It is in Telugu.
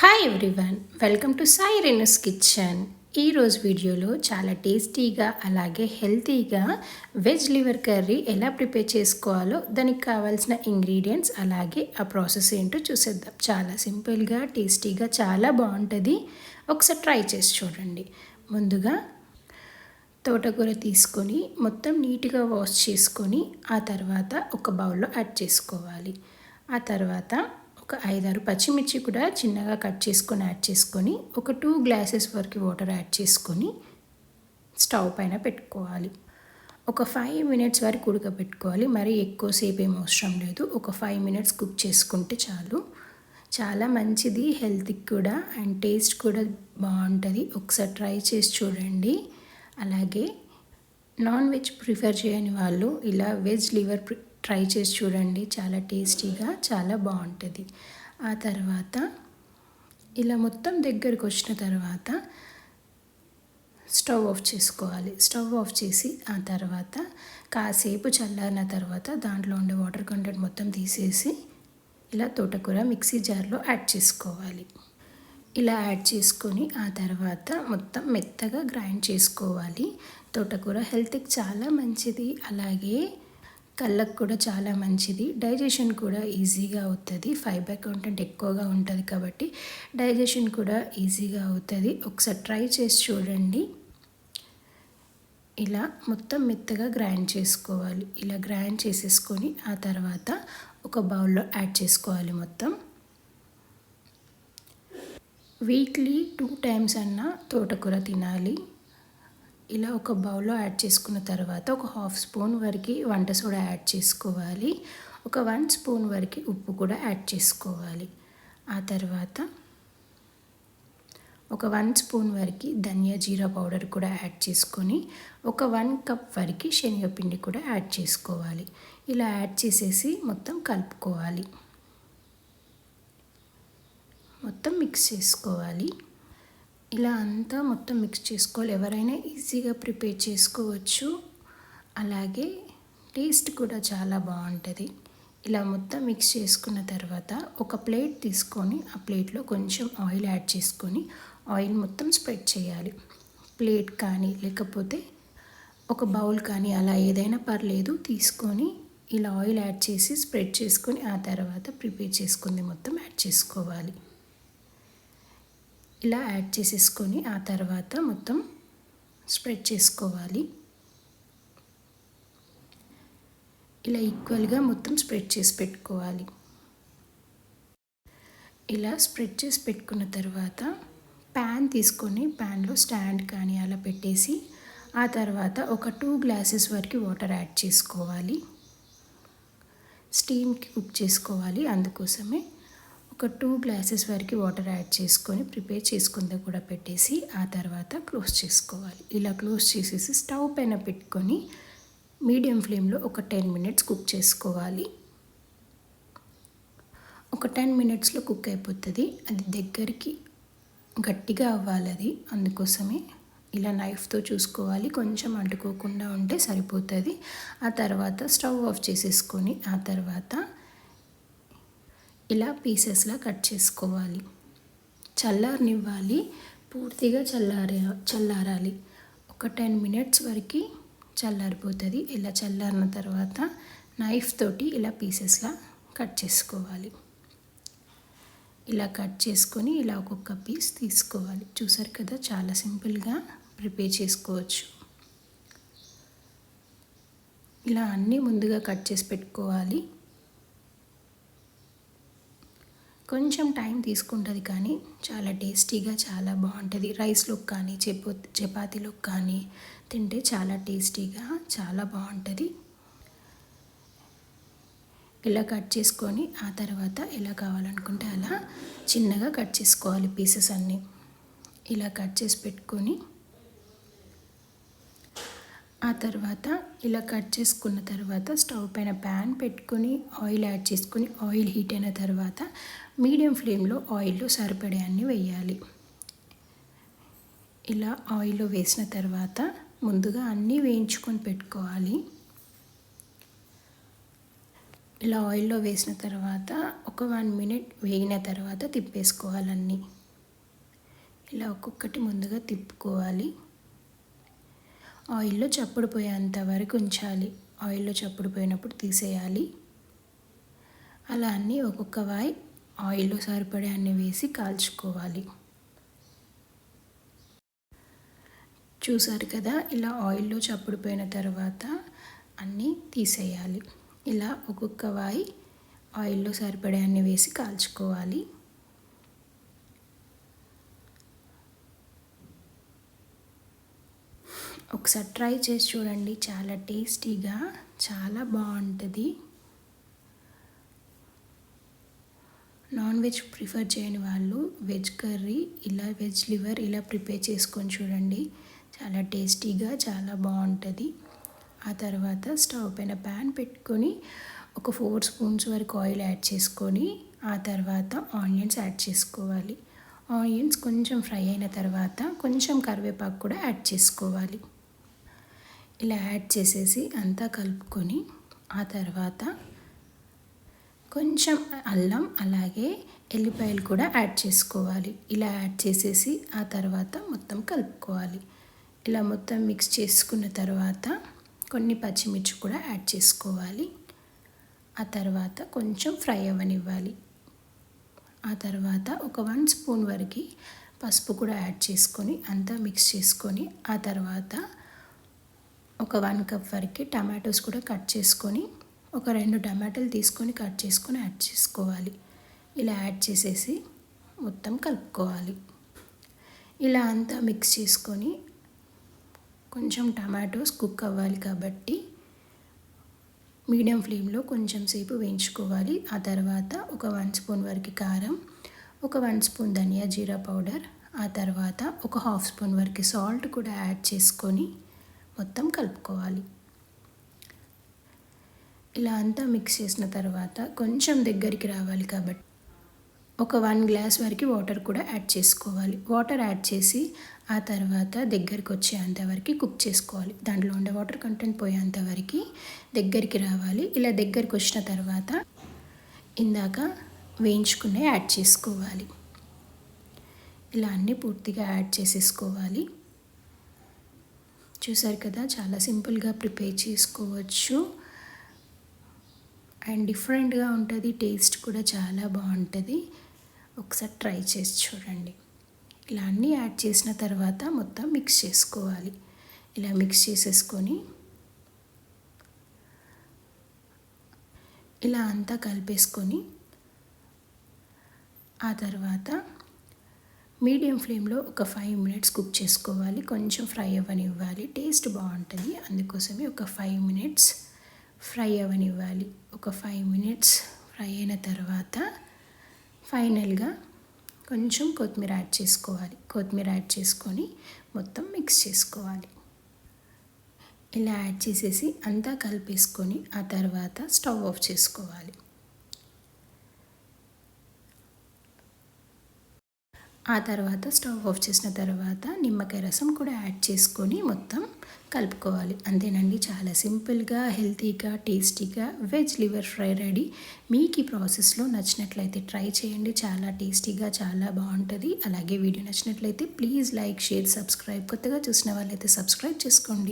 Hi everyone welcome to Sai Renu's kitchen ఈరోజు వీడియోలో చాలా టేస్టీగా అలాగే హెల్తీగా వెజ్ లివర్ కర్రీ ఎలా ప్రిపేర్ చేసుకోవాలో దానికి కావాల్సిన ఇంగ్రీడియంట్స్ అలాగే ఆ ప్రాసెస్ ఏంటో చూసేద్దాం. చాలా సింపుల్గా టేస్టీగా చాలా బాగుంటుంది. ఒకసారి ట్రై చేసి చూడండి. ముందుగా తోటకూర తీసుకొని మొత్తం నీట్గా వాష్ చేసుకొని ఆ తర్వాత ఒక బౌల్లో యాడ్ చేసుకోవాలి. ఆ తర్వాత ఒక ఐదారు పచ్చిమిర్చి కూడా చిన్నగా కట్ చేసుకొని యాడ్ చేసుకొని ఒక టూ గ్లాసెస్ వరకు వాటర్ యాడ్ చేసుకొని స్టవ్ పైన పెట్టుకోవాలి. ఒక ఫైవ్ మినిట్స్ వరకు ఉడకబెట్టుకోవాలి. మరి ఎక్కువసేపు ఏం అవసరం లేదు. ఒక ఫైవ్ మినిట్స్ కుక్ చేసుకుంటే చాలు. చాలా మంచిది హెల్త్కి కూడా అండ్ టేస్ట్ కూడా బాగుంటుంది. ఒకసారి ట్రై చేసి చూడండి. అలాగే నాన్ వెజ్ ప్రిఫర్ చేయని వాళ్ళు ఇలా వెజ్ లివర్ ట్రై చేసి చూడండి. చాలా టేస్టీగా చాలా బాగుంటుంది. ఆ తర్వాత ఇలా మొత్తం దగ్గరకు వచ్చిన తర్వాత స్టవ్ ఆఫ్ చేసుకోవాలి. స్టవ్ ఆఫ్ చేసి ఆ తర్వాత కాసేపు చల్లారిన తర్వాత దాంట్లో ఉండే వాటర్ కంటెంట్ మొత్తం తీసేసి ఇలా తోటకూర మిక్సీ జార్లో యాడ్ చేసుకోవాలి. ఇలా యాడ్ చేసుకొని ఆ తర్వాత మొత్తం మెత్తగా గ్రైండ్ చేసుకోవాలి. తోటకూర హెల్త్కి చాలా మంచిది. అలాగే కళ్ళకు కూడా చాలా మంచిది. డైజెషన్ కూడా ఈజీగా అవుతుంది. ఫైబర్ కంటెంట్ ఎక్కువగా ఉంటుంది కాబట్టి డైజెషన్ కూడా ఈజీగా అవుతుంది. ఒకసారి ట్రై చేసి చూడండి. ఇలా మొత్తం మెత్తగా గ్రైండ్ చేసుకోవాలి. ఇలా గ్రైండ్ చేసేసుకొని ఆ తర్వాత ఒక బౌల్లో యాడ్ చేసుకోవాలి మొత్తం. వీక్లీ టూ టైమ్స్ అన్నా తోటకూర తినాలి. ఇలా ఒక బౌల్లో యాడ్ చేసుకున్న తర్వాత ఒక హాఫ్ స్పూన్ వరకు వంట సోడా యాడ్ చేసుకోవాలి. ఒక వన్ స్పూన్ వరకు ఉప్పు కూడా యాడ్ చేసుకోవాలి. ఆ తర్వాత ఒక వన్ స్పూన్ వరకు ధనియా జీరా పౌడర్ కూడా యాడ్ చేసుకొని ఒక వన్ కప్ వరకు శనగపిండి కూడా యాడ్ చేసుకోవాలి. ఇలా యాడ్ చేసేసి మొత్తం కలుపుకోవాలి. మొత్తం మిక్స్ చేసుకోవాలి. ఇలా అంతా మొత్తం మిక్స్ చేసుకోవాలి. ఎవరైనా ఈజీగా ప్రిపేర్ చేసుకోవచ్చు. అలాగే టేస్ట్ కూడా చాలా బాగుంటుంది. ఇలా మొత్తం మిక్స్ చేసుకున్న తర్వాత ఒక ప్లేట్ తీసుకొని ఆ ప్లేట్లో కొంచెం ఆయిల్ యాడ్ చేసుకొని ఆయిల్ మొత్తం స్ప్రెడ్ చేయాలి. ప్లేట్ కానీ లేకపోతే ఒక బౌల్ కానీ అలా ఏదైనా పర్లేదు తీసుకొని ఇలా ఆయిల్ యాడ్ చేసి స్ప్రెడ్ చేసుకొని ఆ తర్వాత ప్రిపేర్ చేసుకుంది మొత్తం యాడ్ చేసుకోవాలి. ఇలా యాడ్ చేసేసుకొని ఆ తర్వాత మొత్తం స్ప్రెడ్ చేసుకోవాలి. ఇలా ఈక్వల్గా మొత్తం స్ప్రెడ్ చేసి పెట్టుకోవాలి. ఇలా స్ప్రెడ్ చేసి పెట్టుకున్న తర్వాత ప్యాన్ తీసుకొని ప్యాన్లో స్టాండ్ కానీ అలా పెట్టేసి ఆ తర్వాత ఒక టూ గ్లాసెస్ వరకు వాటర్ యాడ్ చేసుకోవాలి. స్టీమ్కి కుక్ చేసుకోవాలి అందుకోసమే. ఒక టూ గ్లాసెస్ వరకు వాటర్ యాడ్ చేసుకొని ప్రిపేర్ చేసుకుందా కూడా పెట్టేసి ఆ తర్వాత క్లోజ్ చేసుకోవాలి. ఇలా క్లోజ్ చేసేసి స్టవ్ పైన పెట్టుకొని మీడియం ఫ్లేమ్లో ఒక టెన్ మినిట్స్ కుక్ చేసుకోవాలి. ఒక టెన్ మినిట్స్లో కుక్ అయిపోతుంది. అది దగ్గరికి గట్టిగా అవ్వాలి అది. అందుకోసమే ఇలా నైఫ్తో చూసుకోవాలి. కొంచెం అంటుకోకుండా ఉంటే సరిపోతుంది. ఆ తర్వాత స్టవ్ ఆఫ్ చేసేసుకొని ఆ తర్వాత ఇలా పీసెస్లా కట్ చేసుకోవాలి. చల్లారనివ్వాలి. పూర్తిగా చల్లారే చల్లారాలి. ఒక టెన్ మినిట్స్ వరకు చల్లారిపోతుంది. ఇలా చల్లారిన తర్వాత నైఫ్ తోటి ఇలా పీసెస్లా కట్ చేసుకోవాలి. ఇలా కట్ చేసుకొని ఇలా ఒక్కొక్క పీస్ తీసుకోవాలి. చూసారు కదా చాలా సింపుల్గా ప్రిపేర్ చేసుకోవచ్చు. ఇలా అన్నీ ముందుగా కట్ చేసి పెట్టుకోవాలి. కొంచెం టైం తీసుకుంటుంది కానీ చాలా టేస్టీగా చాలా బాగుంటుంది. రైస్లోకి కానీ చపాతి చపాతీలోకి కానీ తింటే చాలా టేస్టీగా చాలా బాగుంటుంది. ఇలా కట్ చేసుకొని ఆ తర్వాత ఎలా కావాలనుకుంటే అలా చిన్నగా కట్ చేసుకోవాలి పీసెస్ అన్నీ. ఇలా కట్ చేసి పెట్టుకొని ఆ తర్వాత ఇలా కట్ చేసుకున్న తర్వాత స్టవ్ పైన ప్యాన్ పెట్టుకొని ఆయిల్ యాడ్ చేసుకొని ఆయిల్ హీట్ అయిన తర్వాత మీడియం ఫ్లేమ్లో ఆయిల్లో సరిపడే అన్ని వేయాలి. ఇలా ఆయిల్లో వేసిన తర్వాత ముందుగా అన్నీ వేయించుకొని పెట్టుకోవాలి. ఇలా ఆయిల్లో వేసిన తర్వాత ఒక వన్ మినిట్ వేగిన తర్వాత తిప్పేసుకోవాలన్నీ ఇలా ఒక్కొక్కటి ముందుగా తిప్పుకోవాలి. ఆయిల్లో చప్పుడు పోయేంత వరకు ఉంచాలి. ఆయిల్లో చప్పుడు పోయినప్పుడు తీసేయాలి. అలా అన్నీ ఒక్కొక్క వాయి ఆయిల్లో సరిపడే అన్ని వేసి కాల్చుకోవాలి. చూసారు కదా ఇలా ఆయిల్లో చప్పుడు పోయిన తర్వాత అన్నీ తీసేయాలి. ఇలా ఒక్కొక్క వాయి ఆయిల్లో సరిపడే అన్ని వేసి కాల్చుకోవాలి. ఒకసారి ట్రై చేసి చూడండి. చాలా టేస్టీగా చాలా బాగుంటుంది. నాన్ వెజ్ ప్రిఫర్ చేయని వాళ్ళు వెజ్ కర్రీ ఇలా వెజ్ లివర్ ఇలా ప్రిపేర్ చేసుకొని చూడండి. చాలా టేస్టీగా చాలా బాగుంటుంది. ఆ తర్వాత స్టవ్ పైన ప్యాన్ పెట్టుకొని ఒక ఫోర్ స్పూన్స్ వరకు ఆయిల్ యాడ్ చేసుకొని ఆ తర్వాత ఆనియన్స్ యాడ్ చేసుకోవాలి. ఆనియన్స్ కొంచెం ఫ్రై అయిన తర్వాత కొంచెం కరివేపాకు కూడా యాడ్ చేసుకోవాలి. ఇలా యాడ్ చేసేసి అంతా కలుపుకొని ఆ తర్వాత కొంచెం అల్లం అలాగే ఎల్లిపాయలు కూడా యాడ్ చేసుకోవాలి. ఇలా యాడ్ చేసేసి ఆ తర్వాత మొత్తం కలుపుకోవాలి. ఇలా మొత్తం మిక్స్ చేసుకున్న తర్వాత కొన్ని పచ్చిమిర్చి కూడా యాడ్ చేసుకోవాలి. ఆ తర్వాత కొంచెం ఫ్రై అవ్వనివ్వాలి. ఆ తర్వాత ఒక వన్ స్పూన్ వరకు పసుపు కూడా యాడ్ చేసుకొని అంతా మిక్స్ చేసుకొని ఆ తర్వాత ఒక వన్ కప్ వరకు టమాటోస్ కూడా కట్ చేసుకొని ఒక రెండు టమాటాలు తీసుకొని కట్ చేసుకొని యాడ్ చేసుకోవాలి. ఇలా యాడ్ చేసేసి మొత్తం కలుపుకోవాలి. ఇలా అంతా మిక్స్ చేసుకొని కొంచెం టమాటోస్ కుక్ అవ్వాలి కాబట్టి మీడియం ఫ్లేమ్లో కొంచెం సేపు వేయించుకోవాలి. ఆ తర్వాత ఒక వన్ స్పూన్ వరకు కారం ఒక వన్ స్పూన్ ధనియా జీరా పౌడర్ ఆ తర్వాత ఒక హాఫ్ స్పూన్ వరకు సాల్ట్ కూడా యాడ్ చేసుకొని మొత్తం కలుపుకోవాలి. ఇలా అంతా మిక్స్ చేసిన తర్వాత కొంచెం దగ్గరికి రావాలి కాబట్టి ఒక వన్ గ్లాస్ వరకు వాటర్ కూడా యాడ్ చేసుకోవాలి. వాటర్ యాడ్ చేసి ఆ తర్వాత దగ్గరికి వచ్చేంత వరకు కుక్ చేసుకోవాలి. దాంట్లో ఉండే వాటర్ కంటెంట్ పోయేంత వరకు దగ్గరికి రావాలి. ఇలా దగ్గరికి వచ్చిన తర్వాత ఇందాక వేయించుకునే యాడ్ చేసుకోవాలి. ఇలా అన్నీ పూర్తిగా యాడ్ చేసేసుకోవాలి. చూసారు కదా చాలా సింపుల్గా ప్రిపేర్ చేసుకోవచ్చు. అండ్ డిఫరెంట్గా ఉంటుంది టేస్ట్ కూడా చాలా బాగుంటుంది. ఒకసారి ట్రై చేసి చూడండి. ఇలా అన్నీ యాడ్ చేసిన తర్వాత మొత్తం మిక్స్ చేసుకోవాలి. ఇలా మిక్స్ చేసేసుకొని ఇలా అంతా కలిపేసుకొని ఆ తర్వాత మీడియం ఫ్లేమ్లో ఒక ఫైవ్ మినిట్స్ కుక్ చేసుకోవాలి. కొంచెం ఫ్రై అవ్వనివ్వాలి. టేస్ట్ బాగుంటుంది. అందుకోసమే ఒక ఫైవ్ మినిట్స్ ఫ్రై అవ్వనివ్వాలి. ఒక ఫైవ్ మినిట్స్ ఫ్రై అయిన తర్వాత ఫైనల్గా కొంచెం కొత్తిమీర యాడ్ చేసుకోవాలి. కొత్తిమీర యాడ్ చేసుకొని మొత్తం మిక్స్ చేసుకోవాలి. ఇలా యాడ్ చేసేసి అంతా కలిపేసుకొని ఆ తర్వాత స్టవ్ ఆఫ్ చేసుకోవాలి. ఆ తర్వాత స్టవ్ ఆఫ్ చేసిన తర్వాత నిమ్మకాయ రసం కూడా యాడ్ చేసుకొని మొత్తం కలుపుకోవాలి. అంతేనండి చాలా సింపుల్గా హెల్తీగా టేస్టీగా వెజ్ లివర్ ఫ్రై రెడీ. మీకు ఈ ప్రాసెస్లో నచ్చినట్లయితే ట్రై చేయండి. చాలా టేస్టీగా చాలా బాగుంటుంది. అలాగే వీడియో నచ్చినట్లయితే ప్లీజ్ లైక్ షేర్ సబ్స్క్రైబ్. కొత్తగా చూసిన వాళ్ళైతే సబ్స్క్రైబ్ చేసుకోండి.